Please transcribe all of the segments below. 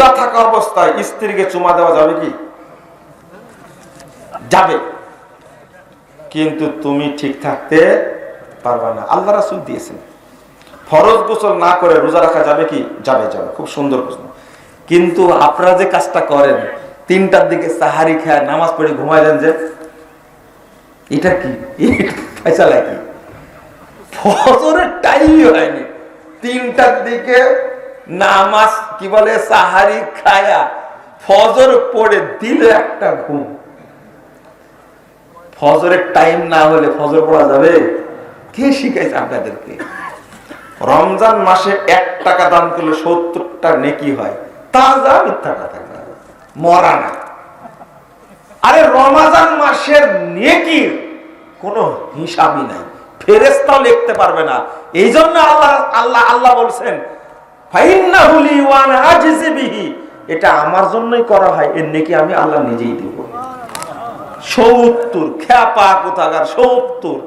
রোজা থাকা অবস্থায় স্ত্রীকে চুমা দেওয়া যাবে কি? যাবে। কিন্তু তুমি ঠিক থাকতে পারবে না। আল্লাহ রাসুল দিয়েছেন। ফরজ গোসল না করে রোজা রাখা যাবে কি? যাবে যাবে। খুব সুন্দর প্রশ্ন। কিন্তু আপনারা যে কাজটা করেন, তিনটার দিকে সাহারি খায় নামাজ পড়ে ঘুমায় দেন যে, এটা কি? ফেসালা কি? ফজরের টাইমই হয়নি। তিনটার দিকে নামাজ কি বলে, সাহারি খায়া ফজর পড়ে দিলে একটা ঘুম। ফজরের টাইম না হলে ফজর পড়া যাবে? কে শিখাইছে আপনাদেরকে? রমজান মাসে এক টাকা দান করলে সত্তরটা নেকি হয়। তাজা মিথ্যা কথা মরা না। আরে রমাজান মাসের নেকির কোনো হিসাবই নাই। ফেরেস্তাও লিখতে পারবে না। এই জন্য আল্লাহ আল্লাহ আল্লাহ বলছেন এটা আমার জন্যই করা হয়, এর নেকি আমি আল্লাহ নিজেই দিব। সত্তর, খ্যাপা কোথাকার, সত্তর।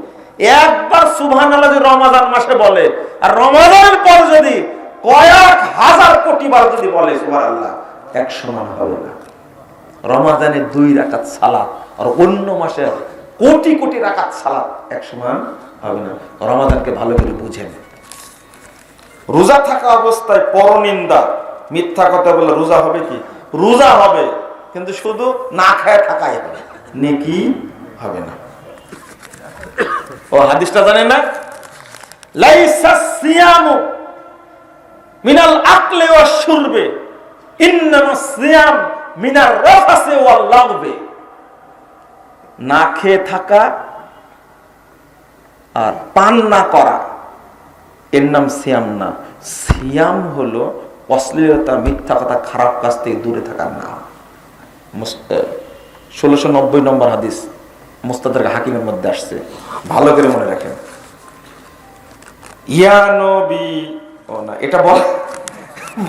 একবার আল্লাহ মাসে বলে, আর পর যদি কয়েক হাজার কোটি বার যদি বলে সুবহান আল্লাহ এক সমান হবে না। রমাজানে দুই রাকাত সালাত, আর অন্য মাসে কোটি কোটি রাকাত সালাত এক সমান হবে না। রমাজানকে ভালো করে বুঝেন রোজা থাকা অবস্থায় পরনিন্দা। মিথ্যা কথা বলে রোজা হবে কি? রোজা হবে, কিন্তু শুধু না খায় থাকাই হবে। নেকি হবে না। ও হাদিসটা জানেন না? থাকা আর পান না করা এর নাম সিয়াম না। সিয়াম হলো অশ্লীলতা, মিথ্যা কথা, খারাপ কাজ থেকে দূরে থাকার নাম। ষোলোশো নব্বই নম্বর হাদিস মুস্তাদের হাকিমের মধ্যে আসছে। ভালো করে মনে রাখেন। ইয়া নবী, ও না, এটা বল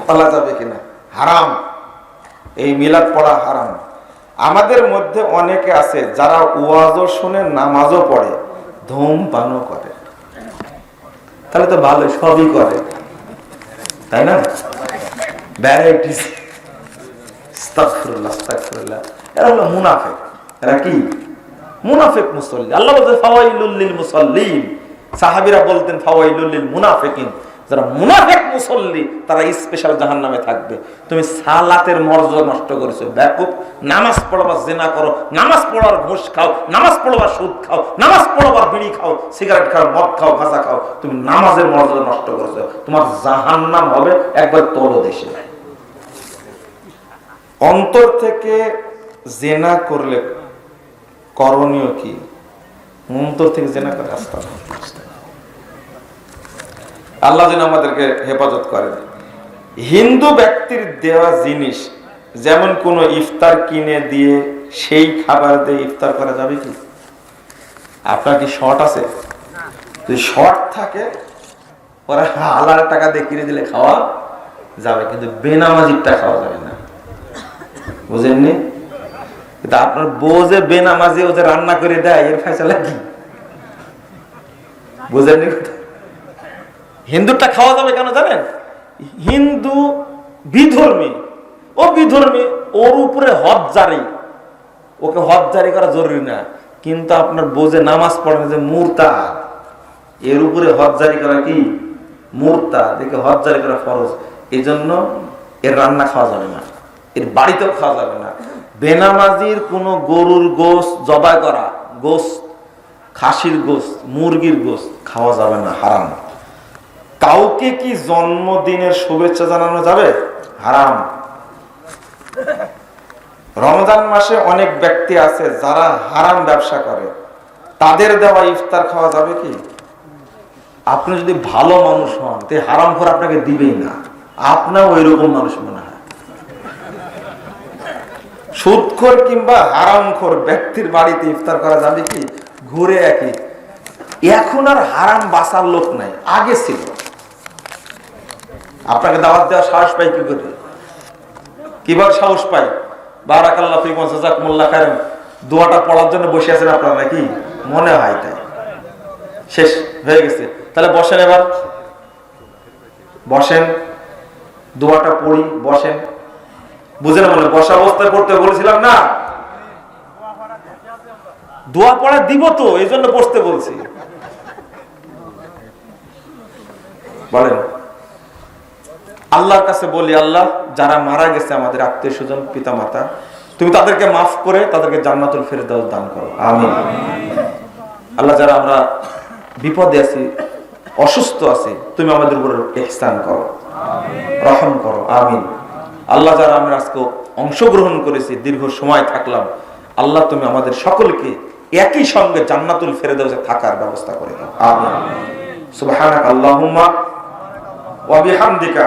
বলা যাবে কিনা? হারাম। এই মিলাদ পড়া হারাম। আমাদের মধ্যে অনেকে আছে যারা ওয়াজও শুনে, নামাজও পড়ে, ধূমপানও করে। তাহলে তো ভালো সবই করে। তাই না? ভ্যারাইটিস মুনাফিক। এরা কি? মুনাফেক মুসল্লি। আল্লাহ মুসল্লিম সাহাবিরা বলতেন, ফাওয়াইলুল লিল মুনাফিকিন। যারা মুনাফিক মুসল্লি, তারা স্পেশাল জাহান্নামে থাকবে। তুমি সালাতের মর্যাদা নষ্ট করেছ। ব্যাপক নামাজ পড়বার জেনা করো, নামাজ পড়ার ঘুষ খাও, নামাজ পড়বার সুদ খাও, নামাজ পড়বার বিড়ি খাও, সিগারেট খাও, মদ খাও ভাজা খাও, তুমি নামাজের মর্যাদা নষ্ট করেছ। তোমার জাহান্নাম হবে একবার তলো দেশে। অন্তর থেকে জেনা করলে করণীয় কি? অন্তর থেকে জেনা করে আসতে আল্লাহ যেন আমাদেরকে হেফাজত করেন। হিন্দু ব্যক্তির দেওয়া জিনিস যেমন কোন ইফতার কিনে দিয়ে সেই খাবার দিয়ে ইফতার করা যাবে কি? আপনার কি শর্ট আছে? যদি শর্ট থাকে, ওরা হালার টাকা দিয়ে কিনে দিলে খাওয়া যাবে, কিন্তু বেনামাজিরটা খাওয়া যাবে না। বুঝেননি? কিন্তু আপনার বউ যে বেনামাজি ও যে রান্না করে দেয়, এর ফেসলা কি? বুঝেননি হিন্দুটা খাওয়া যাবে কেন জানেন? হিন্দু বিধর্মী। ও বিধর্মী, ওর উপরে হজ জারি ওকে হজ জারি করা জরুরি না। কিন্তু আপনার বোঝে নামাজ পড়ে যে মূর্তা এর উপরে হজ জারি করা কি? মূর্তা দেখে হজ জারি করা ফরজ। এই জন্য এর রান্না খাওয়া যাবে না। এর বাড়িতেও খাওয়া যাবে না। বেনামাজির কোনো গরুর গোস জবাই করা গোস খাসির গোস মুরগির গোস খাওয়া যাবে না, হারাম। কাউকে কি জন্মদিনের শুভেচ্ছা জানানো যাবে? হারাম। রমজান মাসে অনেক ব্যক্তি আছে যারা হারাম ব্যবসা করে। তাদের দেওয়া ইফতার খাওয়া যাবে কি? আপনি যদি ভালো মানুষ হন, তে হারাম করে আপনাকে দিবেই না। আপনার ওই রকম মানুষ মনে হয়। সুদখোর কিংবা হারামখোর ব্যক্তির বাড়িতে ইফতার করা যাবে কি? ঘুরে একই। এখন আর হারাম বাসার লোক নাই, আগে ছিল। আপনাকে দাওয়াত দেওয়ার সাহস পাই কি করে? কীভাবে সাহস পাই? বারাকাল্লাহ দোয়াটা পড়ার জন্য বসে আছেন আপনারা নাকি? মনে হয় তাই। শেষ হয়ে গেছে। তাহলে বসেন এবার। বসেন। দোয়াটা পড়ি, বসেন। বুঝে না বলে বসা অবস্থায় পড়তে বলেছিলাম না? দোয়া পড়া দিব তো, এই জন্য বসতে বলছি। বলেন। আল্লাহর কাছে বলি, আল্লাহ, যারা মারা গেছে আমাদের আত্মীয় স্বজন পিতা মাতা তুমি তাদেরকে মাফ করে তাদেরকে জান্নাতুল ফেরদাউস দান করো। আল্লাহ, যারা আমরা বিপদে আছি, অসুস্থ আছি, তুমি আমাদের উপর ইহসান করো, রহম করো। আমিন। আল্লাহ, যারা আমরা আজকে অংশগ্রহণ করেছি, দীর্ঘ সময় থাকলাম, আল্লাহ, তুমি আমাদের সকলকে একই সঙ্গে জান্নাতুল ফেরদাউসে থাকার ব্যবস্থা করে দাও। আমিন। সুবহানাক আল্লাহুম্মা ওয়া বিহামদিকা।